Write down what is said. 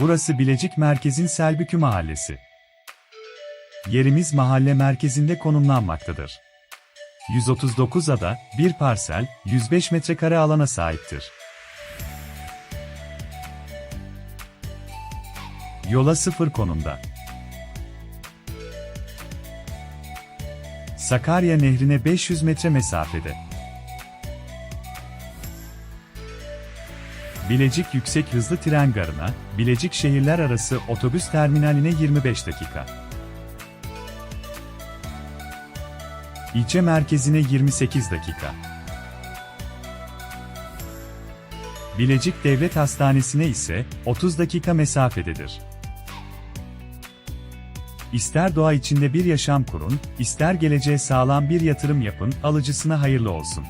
Burası Bilecik merkezin Selbükü mahallesi. Yerimiz mahalle merkezinde konumlanmaktadır. 139 ada, bir parsel, 105 metrekare alana sahiptir. Yola sıfır konumda. Sakarya Nehri'ne 500 metre mesafede. Bilecik Yüksek Hızlı Tren Garı'na, Bilecik şehirler arası otobüs terminaline 25 dakika. İlçe merkezine 28 dakika. Bilecik Devlet Hastanesi'ne ise 30 dakika mesafededir. İster doğa içinde bir yaşam kurun, ister geleceğe sağlam bir yatırım yapın, alıcısına hayırlı olsun.